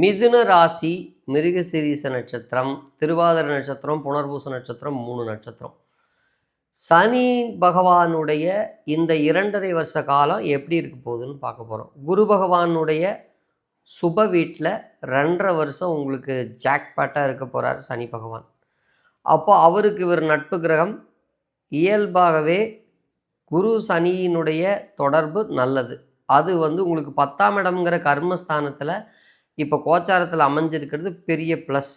மிதுன ராசி மிருகசிரீச நட்சத்திரம் திருவாதிர நட்சத்திரம் புனர்பூச நட்சத்திரம் மூணு நட்சத்திரம். சனி பகவானுடைய இந்த இரண்டரை வருஷ காலம் எப்படி இருக்க போகுதுன்னு பார்க்க போகிறோம் குரு பகவானுடைய சுப வீட்டில் ரெண்டரை வருஷம் உங்களுக்கு ஜாக்பாட்டாக இருக்க போகிறார் சனி பகவான். அப்போ அவருக்கு இவர் நட்பு கிரகம். இயல்பாகவே குரு சனியினுடைய தொடர்பு நல்லது. அது வந்து உங்களுக்கு பத்தாம் இடம்ங்கிற கர்மஸ்தானத்தில் இப்போ கோச்சாரத்தில் அமைஞ்சிருக்கிறது பெரிய ப்ளஸ்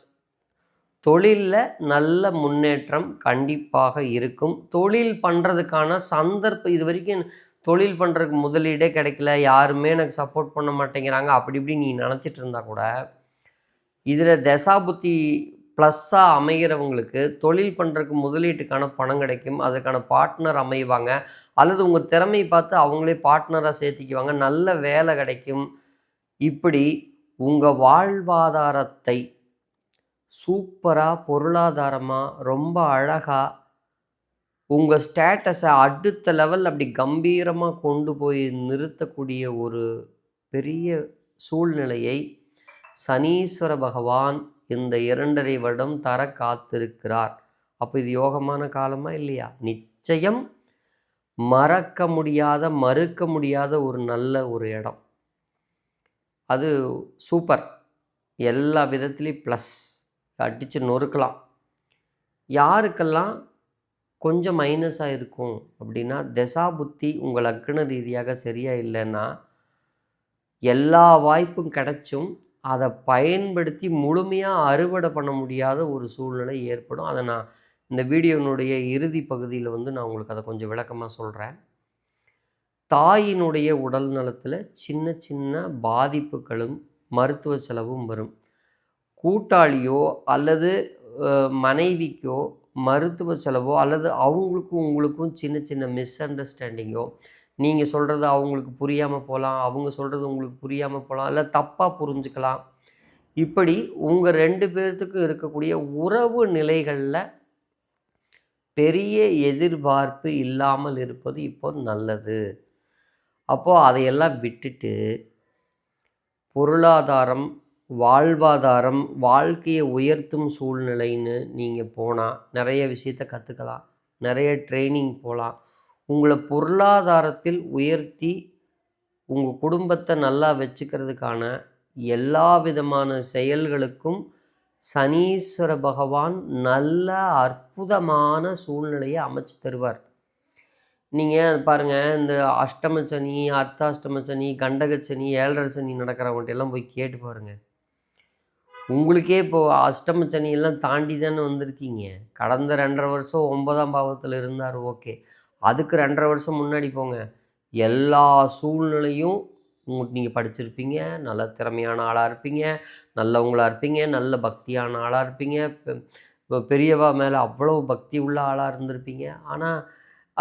தொழிலில் நல்ல முன்னேற்றம் கண்டிப்பாக இருக்கும். தொழில் பண்ணுறதுக்கான சந்தர்ப்பம் இது வரைக்கும் தொழில் பண்ணுறதுக்கு முதலீடே கிடைக்கல. யாருமே எனக்கு சப்போர்ட் பண்ண மாட்டேங்கிறாங்க. அப்படி இப்படி நீ நினச்சிட்டு இருந்தா கூட இதில் தசாபுத்தி ப்ளஸ்ஸாக அமைகிறவங்களுக்கு தொழில் பண்ணுறதுக்கு முதலீட்டுக்கான பணம் கிடைக்கும். அதுக்கான பார்ட்னர் அமைவாங்க. அல்லது உங்கள் திறமையை பார்த்து அவங்களே பார்ட்னராக சேர்த்திக்குவாங்க. நல்ல வேலை கிடைக்கும். இப்படி உங்கள் வாழ்வாதாரத்தை சூப்பராக பொருளாதாரமாக ரொம்ப அழகாக உங்கள் ஸ்டேட்டஸை அடுத்த லெவல் அப்படி கம்பீரமாக கொண்டு போய் நிறுத்தக்கூடிய ஒரு பெரிய சூழ்நிலையை சனீஸ்வர பகவான் இந்த இரண்டரை வருடம் தர காத்திருக்கிறார். அப்போ இது யோகமான காலமா இல்லையா? நிச்சயம் மறக்க முடியாத மறுக்க முடியாத ஒரு நல்ல ஒரு இடம். அது சூப்பர். எல்லா விதத்துலேயும் ப்ளஸ் அடித்து நொறுக்கலாம். யாருக்கெல்லாம் கொஞ்சம் மைனஸாக இருக்கும் அப்படின்னா தசா புத்தி உங்கள் லக்ன ரீதியாக சரியாக இல்லைன்னா எல்லா வாய்ப்பும் கிடைச்சும் அதை பயன்படுத்தி முழுமையாக அறுவடை பண்ண முடியாத ஒரு சூழ்நிலை ஏற்படும். அதை நான் இந்த வீடியோனுடைய இறுதி பகுதியில் வந்து நான் உங்களுக்கு அதை கொஞ்சம் விளக்கமாக சொல்கிறேன் தாயினுடைய உடல் நலத்தில் சின்ன சின்ன பாதிப்புகளும் மருத்துவ செலவும் வரும். கூட்டாளியோ அல்லது மனைவிக்கோ மருத்துவ செலவோ அல்லது அவங்களுக்கும் உங்களுக்கும் சின்ன சின்ன மிஸ் அண்டர்ஸ்டாண்டிங்கோ நீங்கள் சொல்கிறது அவங்களுக்கு புரியாமல் போகலாம் அவங்க சொல்கிறது உங்களுக்கு புரியாமல் போகலாம் இல்லை தப்பாக புரிஞ்சுக்கலாம். இப்படி உங்கள் ரெண்டு பேர்த்துக்கு இருக்கக்கூடிய உறவு நிலைகளில் பெரிய எதிர்பார்ப்பு இல்லாமல் இருப்பது இப்போ நல்லது. அப்போது அதையெல்லாம் விட்டுட்டு பொருளாதாரம் வாழ்வாதாரம் வாழ்க்கையை உயர்த்தும் சூழ்நிலைன்னு நீங்கள் போனால் நிறைய விஷயத்தை கற்றுக்கலாம் நிறைய ட்ரைனிங் போகலாம் உங்களை பொருளாதாரத்தில் உயர்த்தி உங்கள் குடும்பத்தை நல்லா வச்சுக்கிறதுக்கான எல்லா விதமான செயல்களுக்கும் சனீஸ்வர பகவான் நல்ல அற்புதமான சூழ்நிலையை அமைச்சு தருவார். நீங்கள் பாருங்கள் இந்த அஷ்டம சனி அர்த்தாஷ்டம சனி ஏழரை சனி நடக்கிறவங்கள்ட்ட எல்லாம் போய் கேட்டு பாருங்கள் உங்களுக்கே இப்போது அஷ்டம சனி எல்லாம் தாண்டி தானே வந்திருக்கீங்க. கடந்த ரெண்டரை வருஷம் ஒன்பதாம் பாவத்தில் இருந்தார் ஓகே. அதுக்கு ரெண்டரை வருஷம் முன்னாடி போங்க. எல்லா சூழ்நிலையும் உங்களுக்கு நீங்கள் படிச்சிருப்பீங்க நல்ல திறமையான ஆளாக இருப்பீங்க நல்லவங்களாக இருப்பீங்க நல்ல பக்தியான ஆளாக இருப்பீங்க பெரியவா மேலே அவ்வளோ பக்தி உள்ள ஆளாக இருந்திருப்பீங்க. ஆனால்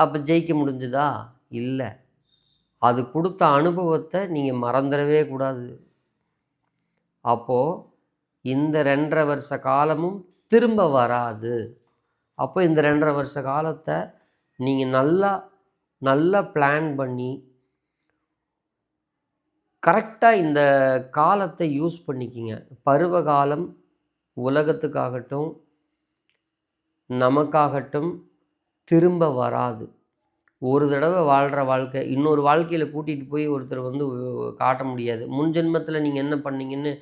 அப்போ ஜெயிக்க முடிஞ்சுதா? இல்லை. அது கொடுத்த அனுபவத்தை நீங்கள் மறந்துடவே கூடாது. அப்போது இந்த ரெண்டரை வருஷ காலமும் திரும்ப வராது. அப்போ இந்த ரெண்டரை வருஷ காலத்தை நீங்கள் நல்லா நல்லா பிளான் பண்ணி கரெக்டாக இந்த காலத்தை யூஸ் பண்ணிக்கிங்க. பருவ காலம் உலகத்துக்காகட்டும் நமக்காகட்டும் திரும்ப வராது. ஒரு தடவை வாழ்கிற வாழ்க்கை இன்னொரு வாழ்க்கையில் கூட்டிகிட்டு போய் ஒருத்தர் வந்து காட்ட முடியாது. முன் ஜென்மத்தில் நீங்கள் என்ன பண்ணீங்கன்னு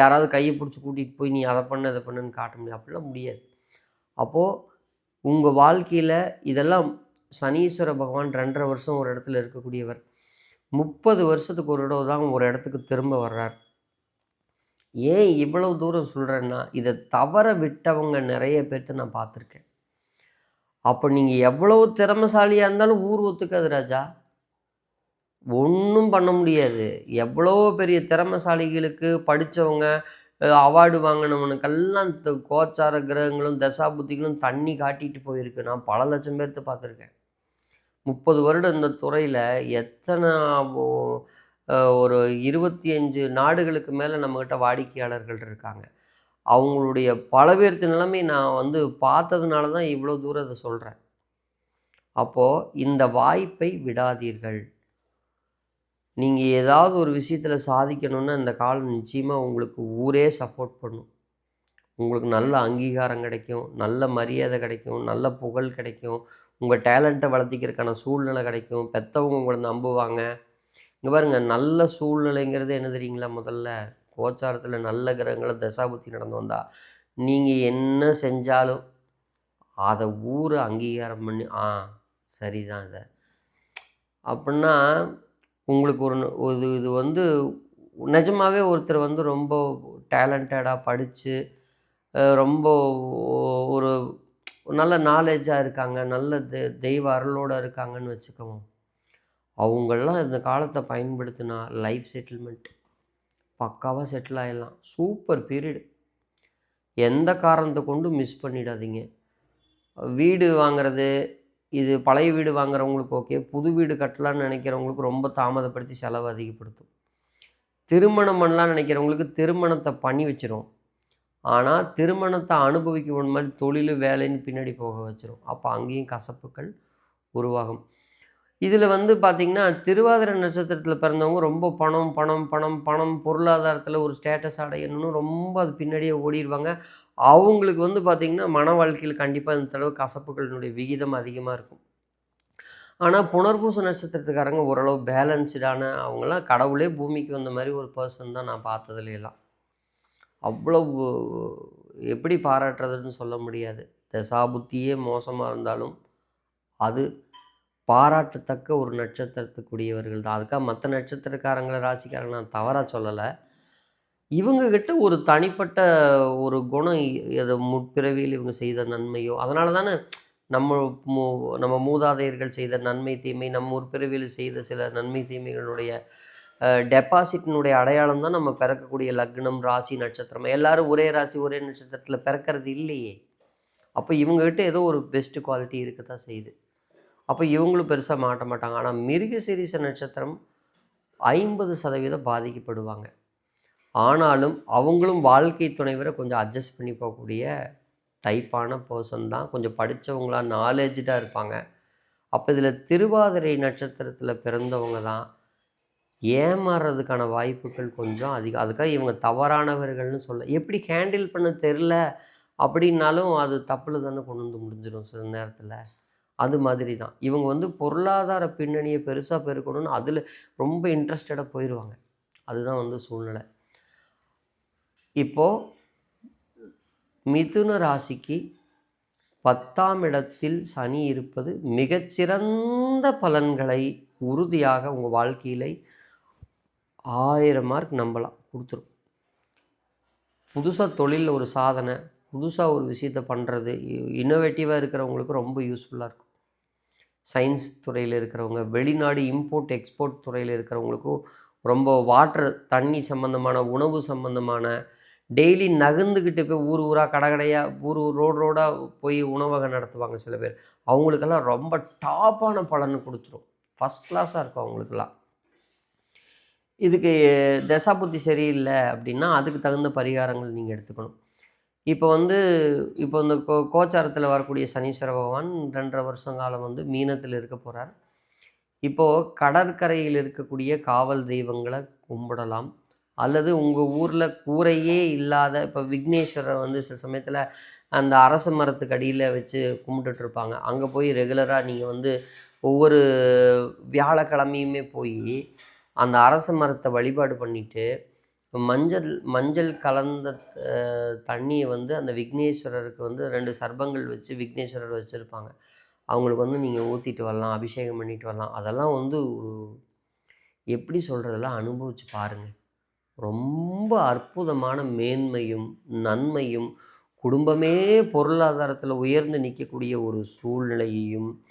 யாராவது கையை பிடிச்சி கூட்டிகிட்டு போய் நீ அதை பண்ண இதை பண்ணுன்னு காட்ட முடியாது. அப்படிலாம் முடியாது. அப்போது உங்கள் வாழ்க்கையில் இதெல்லாம் சனீஸ்வர பகவான் ரெண்டரை வருஷம் ஒரு இடத்துல இருக்கக்கூடியவர். முப்பது வருஷத்துக்கு ஒரு தடவை தான் ஒரு இடத்துக்கு திரும்ப வர்றார். ஏன் இவ்வளவு தூரம் சொல்கிறேன்னா இதை தவற விட்டவங்க நிறைய பேர்த்து நான் பார்த்துருக்கேன். அப்போ நீங்கள் எவ்வளவு திறமைசாலியாக இருந்தாலும் ஊர் ஒத்துக்காது ராஜா. ஒன்றும் பண்ண முடியாது. எவ்வளோ பெரிய திறமைசாலிகளுக்கு படித்தவங்க அவார்டு வாங்கினவனுக்கெல்லாம் கோச்சார கிரகங்களும் தசாபுத்திகளும் தண்ணி காட்டிட்டு போயிருக்கு. நான் பல லட்சம் பேர்த்து பார்த்துருக்கேன். முப்பது வருடம் இந்த துறையில் எத்தனை ஒரு இருபத்தி அஞ்சு நாடுகளுக்கு மேலே நம்மக்கிட்ட வாடிக்கையாளர்கள் இருக்காங்க. அவங்களுடைய பல பேர்த்து நிலைமை நான் வந்து பார்த்ததுனால தான் இவ்வளோ தூரம் அதை சொல்கிறேன் அப்போது இந்த வாய்ப்பை விடாதீர்கள். நீங்கள் ஏதாவது ஒரு விஷயத்தில் சாதிக்கணும்னா இந்த காலம் நிச்சயமாக உங்களுக்கு ஊரே சப்போர்ட் பண்ணும். உங்களுக்கு நல்ல அங்கீகாரம் கிடைக்கும் நல்ல மரியாதை கிடைக்கும் நல்ல புகழ் கிடைக்கும் உங்கள் டேலண்ட்டை வளர்த்திக்கிறதுக்கான சூழ்நிலை கிடைக்கும் பெற்றவங்க உங்களை நம்புவாங்க. இங்கே பாருங்கள் நல்ல சூழ்நிலைங்கிறது என்ன தெரியுங்களா முதல்ல? கோச்சாரத்தில் நல்ல கிரகங்களை தசாபுத்தி நடந்து வந்தால் நீங்கள் என்ன செஞ்சாலும் அதை ஊரை அங்கீகாரம் பண்ணி ஆ சரிதான் இதை. அப்படின்னா உங்களுக்கு ஒரு இது இது வந்து நிஜமாகவே ஒருத்தர் வந்து ரொம்ப டேலண்டடாக படித்து ரொம்ப ஒரு நல்ல நாலேஜாக இருக்காங்க நல்ல தெ தெய்வ அருளோடு இருக்காங்கன்னு வச்சுக்கோங்க. அவங்களாம் இந்த காலத்தை பயன்படுத்தினா லைஃப் செட்டில்மெண்ட் பக்காவாக செட்டில் ஆகிடலாம் சூப்பர் பீரியடு எந்த காரணத்தை கொண்டு மிஸ் பண்ணிடாதீங்க. வீடு வாங்குறது இது பழைய வீடு வாங்குறவங்களுக்கு ஓகே புது வீடு கட்டலாம்னு நினைக்கிறவங்களுக்கு ரொம்ப தாமதப்படுத்தி செலவு அதிகப்படுத்தும். திருமணம் பண்ணலாம்னு நினைக்கிறவங்களுக்கு திருமணத்தை பண்ணி வச்சிரும். ஆனால் திருமணத்தை அனுபவிக்க மாதிரி தொழில் வேலைன்னு பின்னாடி போக வச்சிரும். அப்போ அங்கேயும் கசப்புகள் உருவாகும். இதில் வந்து பார்த்திங்கன்னா திருவாதிரை நட்சத்திரத்தில் பிறந்தவங்க ரொம்ப பணம் பணம் பணம் பணம் பொருளாதாரத்தில் ஒரு ஸ்டேட்டஸ் அடையணும்னு ரொம்ப அது பின்னாடியே ஓடிடுவாங்க அவங்களுக்கு வந்து பார்த்திங்கன்னா மன வாழ்க்கையில் கண்டிப்பாக இந்த தடவை கசப்புகளினுடைய விகிதம் அதிகமாக இருக்கும். ஆனால் புனர்பூச நட்சத்திரத்துக்காரங்க ஓரளவு பேலன்ஸ்டான அவங்களாம் கடவுளே பூமிக்கு வந்த மாதிரி ஒரு பர்சன் தான் நான் பார்த்ததுலாம் அவ்வளோ எப்படி பாராட்டுறதுன்னு சொல்ல முடியாது. தசாபுத்தியே மோசமாக இருந்தாலும் அது பாராட்டத்தக்க ஒரு நட்சத்திரத்துக்குரியவர்கள் தான். அதுக்காக மற்ற நட்சத்திரக்காரங்களை ராசிக்காரங்க நான் தவறாக சொல்லலை. இவங்கக்கிட்ட ஒரு தனிப்பட்ட ஒரு குணம் எது முற்பிறவியில் இவங்க செய்த நன்மையோ அதனால தானே நம்ம மூ நம்ம மூதாதையர்கள் செய்த நன்மை தீமை நம்ம முற்பிறவியில் செய்த சில நன்மை தீமைகளுடைய டெபாசிட்டினுடைய அடையாளம் தான் நம்ம பிறக்கக்கூடிய லக்னம் ராசி நட்சத்திரம். எல்லாரும் ஒரே ராசி ஒரே நட்சத்திரத்தில் பிறக்கிறது இல்லையே. அப்போ இவங்ககிட்ட ஏதோ ஒரு பெஸ்ட் குவாலிட்டி இருக்க தான் செய்யுது. அப்போ இவங்களும் பெருசாக மாட்ட மாட்டாங்க. ஆனால் மிருகசிரீச நட்சத்திரம் ஐம்பது சதவீதம் பாதிக்கப்படுவாங்க. ஆனாலும் அவங்களும் வாழ்க்கை துணைவரை கொஞ்சம் அட்ஜஸ்ட் பண்ணி போகக்கூடிய டைப்பான பர்சன் தான். கொஞ்சம் படித்தவங்களா நாலேஜாக இருப்பாங்க. அப்போ இதில் திருவாதிரை நட்சத்திரத்தில் பிறந்தவங்க தான் ஏமாறுறதுக்கான வாய்ப்புகள் கொஞ்சம் அதிகம். அதுக்காக இவங்க தவறானவர்கள்னு சொல்ல எப்படி ஹேண்டில் பண்ண தெரில அப்படின்னாலும் அது தப்பில் தானே கொண்டு வந்து முடிஞ்சிடும் சில நேரத்தில். அது மாதிரி தான் இவங்க வந்து பொருளாதார பின்னணியை பெருசாக பெருக்கணும்னு அதில் ரொம்ப இன்ட்ரெஸ்டடாக போயிடுவாங்க அதுதான் வந்து சூழ்நிலை. இப்போது மிதுன ராசிக்கு பத்தாம் இடத்தில் சனி இருப்பது மிகச்சிறந்த பலன்களை உறுதியாக உங்கள் வாழ்க்கையில ஆயிரம் மார்க் நம்பலாம் கொடுத்துரும். புதுசாக தொழிலில் ஒரு சாதனை புதுசாக ஒரு விஷயத்தை பண்ணுறது இன்னோவேட்டிவாக இருக்கிறவங்களுக்கு ரொம்ப யூஸ்ஃபுல்லாக இருக்கும். சயின்ஸ் துறையில் இருக்கிறவங்க வெளிநாடு இம்போர்ட் எக்ஸ்போர்ட் துறையில் இருக்கிறவங்களுக்கும் ரொம்ப வாட்டர் தண்ணி சம்மந்தமான உணவு சம்மந்தமான டெய்லி நகர்ந்துக்கிட்டு போய் ஊர் ஊராக கடை கடையாக ஊர் ஊர் ரோடு ரோடாக போய் உணவகம் நடத்துவாங்க சில பேர். அவங்களுக்கெல்லாம் ரொம்ப டாப்பான பலன் கொடுத்துரும். ஃபஸ்ட் கிளாஸாக இருக்கும் அவங்களுக்கெல்லாம். இதுக்கு தசாபுத்தி சரியில்லை அப்படின்னா அதுக்கு தகுந்த பரிகாரங்கள் நீங்கள் எடுத்துக்கணும். இப்போ வந்து இப்போ இந்த கோ கோச்சாரத்தில் வரக்கூடிய சனீஸ்வர பகவான் ரெண்டரை வருஷம் காலம் வந்து மீனத்தில் இருக்க போகிறார் இப்போது கடற்கரையில் இருக்கக்கூடிய காவல் தெய்வங்களை கும்பிடலாம். அல்லது உங்கள் ஊரில் கூரையே இல்லாத இப்போ விக்னேஸ்வரர் வந்து சில சமயத்தில் அந்த அரச மரத்துக்கு அடியில் வச்சு கும்பிட்டுட்ருப்பாங்க அங்கே போய் ரெகுலராக நீங்கள் வந்து ஒவ்வொரு வியாழக்கிழமையுமே போய் அந்த அரச மரத்தை வழிபாடு பண்ணிவிட்டு மஞ்சள் மஞ்சள் கலந்த தண்ணியை வந்து அந்த விக்னேஸ்வரருக்கு வந்து ரெண்டு சர்பங்கள் வச்சு விக்னேஸ்வரர் வச்சுருப்பாங்க. அவங்களுக்கு வந்து நீங்கள் ஊற்றிட்டு வரலாம் அபிஷேகம் பண்ணிட்டு வரலாம். அதெல்லாம் வந்து எப்படி சொல்கிறதெல்லாம் அனுபவித்து பாருங்கள் ரொம்ப அற்புதமான மேன்மையும் நன்மையும் குடும்பமே பொருளாதாரத்தில் உயர்ந்து நிற்கக்கூடிய ஒரு சூழ்நிலையையும்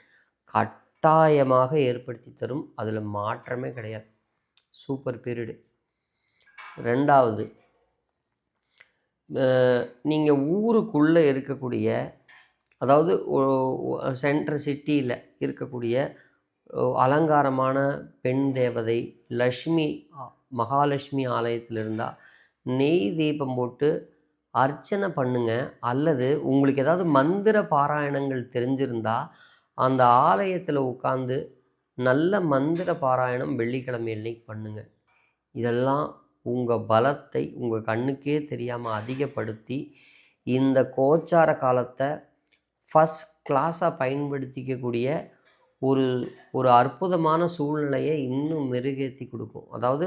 கட்டாயமாக ஏற்படுத்தி தரும். அதில் மாற்றமே கிடையாது. Super period. ரெண்டாவது நீங்கள் ஊருக்குள்ளே இருக்கக்கூடிய அதாவது சென்ட்ரல் சிட்டியில் இருக்கக்கூடிய அலங்காரமான பெண் தேவதை லக்ஷ்மி மகாலட்சுமி ஆலயத்தில் இருந்தால் நெய் தீபம் போட்டு அர்ச்சனை பண்ணுங்க. அல்லது உங்களுக்கு ஏதாவது மந்திர பாராயணங்கள் தெரிஞ்சிருந்தால் அந்த ஆலயத்தில் உட்காந்து நல்ல மந்திர பாராயணம் வெள்ளிக்கிழமை அன்னைக்கு பண்ணுங்கள் இதெல்லாம் உங்கள் பலத்தை உங்கள் கண்ணுக்கே தெரியாமல் அதிகப்படுத்தி இந்த கோச்சார காலத்தை ஃபஸ்ட் கிளாஸாக பயன்படுத்திக்கக்கூடிய ஒரு ஒரு அற்புதமான சூழ்நிலையை இன்னும் மெருகேற்றி கொடுக்கும். அதாவது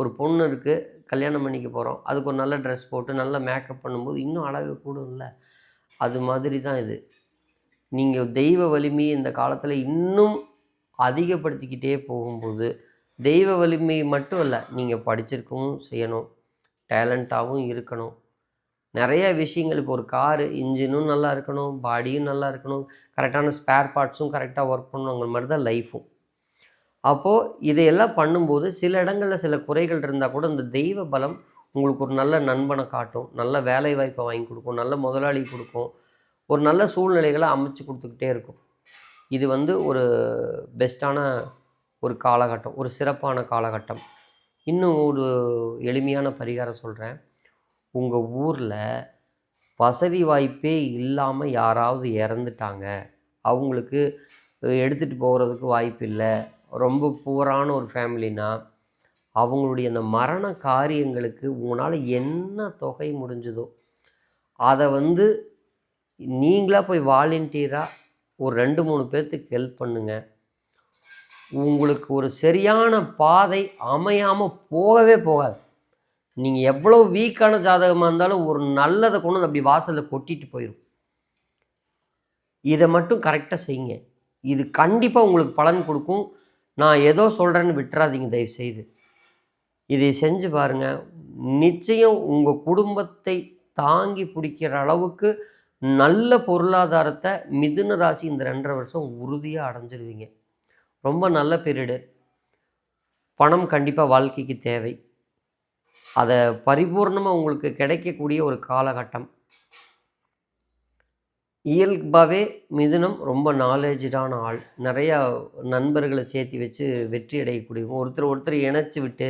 ஒரு பொண்ணு இருக்குது கல்யாணம் பண்ணிக்க போகிறோம் அதுக்கு ஒரு நல்ல ட்ரெஸ் போட்டு நல்ல மேக்கப் பண்ணும்போது இன்னும் அழகு கூடும்ல? அது மாதிரி தான் இது. நீங்கள் தெய்வ வலிமையை இந்த காலத்தில் இன்னும் அதிகப்படுத்திக்கிட்டே போகும்போது தெய்வ வலிமை மட்டும் இல்லை நீங்கள் படிச்சிருக்கவும் செய்யணும் டேலண்ட்டாகவும் இருக்கணும். நிறைய விஷயங்கள் இப்போ ஒரு காரு இன்ஜினும் நல்லா இருக்கணும் பாடியும் நல்லா இருக்கணும் கரெக்டான ஸ்பேர் பார்ட்ஸும் கரெக்டாக ஒர்க் பண்ணணுங்கிற மாதிரி தான் லைஃப்பும் அப்போது இதையெல்லாம் பண்ணும்போது சில இடங்களில் சில குறைகள் இருந்தால் கூட இந்த தெய்வ பலம் உங்களுக்கு ஒரு நல்ல நண்பனை காட்டும் நல்ல வேலை வாய்ப்பை வாங்கி கொடுக்கும் நல்ல முதலாளி கொடுக்கும் ஒரு நல்ல சூழ்நிலைகளை அமைச்சு கொடுத்துக்கிட்டே இருக்கும். இது வந்து ஒரு பெஸ்ட்டான ஒரு காலகட்டம் ஒரு சிறப்பான காலகட்டம். இன்னும் ஒரு எளிமையான பரிகாரம் சொல்கிறேன் உங்கள் ஊரில் வசதி வாய்ப்பே இல்லாமல் யாராவது இறந்துட்டாங்க. அவங்களுக்கு எடுத்துகிட்டு போகிறதுக்கு வாய்ப்பு இல்லை. ரொம்ப புவரான ஒரு ஃபேமிலினா அவங்களுடைய அந்த மரண காரியங்களுக்கு உங்களால் என்ன தொகை முடிஞ்சதோ அதை வந்து நீங்களாக போய் வாலண்டியராக ஒரு ரெண்டு மூணு பேர்த்துக்கு ஹெல்ப் பண்ணுங்கள் உங்களுக்கு ஒரு சரியான பாதை அமையாமல் போகவே போகாது. நீங்கள் எவ்வளோ வீக்கான ஜாதகமாக இருந்தாலும் ஒரு நல்லதை கொண்டு வந்து அப்படி வாசலில் கொட்டிட்டு போயிடும் இதை மட்டும் கரெக்டாக செய்யுங்க. இது கண்டிப்பாக உங்களுக்கு பலன் கொடுக்கும். நான் ஏதோ சொல்கிறேன்னு விட்டுறாதீங்க தயவு செய்து இதை செஞ்சு பாருங்கள் நிச்சயம் உங்கள் குடும்பத்தை தாங்கி பிடிக்கிற அளவுக்கு நல்ல பொருளாதாரத்தை மிதுன ராசி இந்த ரெண்டரை வருஷம் உறுதியாக அடைஞ்சிருவீங்க. ரொம்ப நல்ல பீரியடு. பணம் கண்டிப்பாக வாழ்க்கைக்கு தேவை. அதை பரிபூர்ணமாக உங்களுக்கு கிடைக்கக்கூடிய ஒரு காலகட்டம். இயல்பாகவே மிதுனம் ரொம்ப நாலேஜான ஆள். நிறையா நண்பர்களை சேர்த்து வச்சு வெற்றி அடையக்கூடிய ஒருத்தர் ஒருத்தர் இணைச்சி விட்டு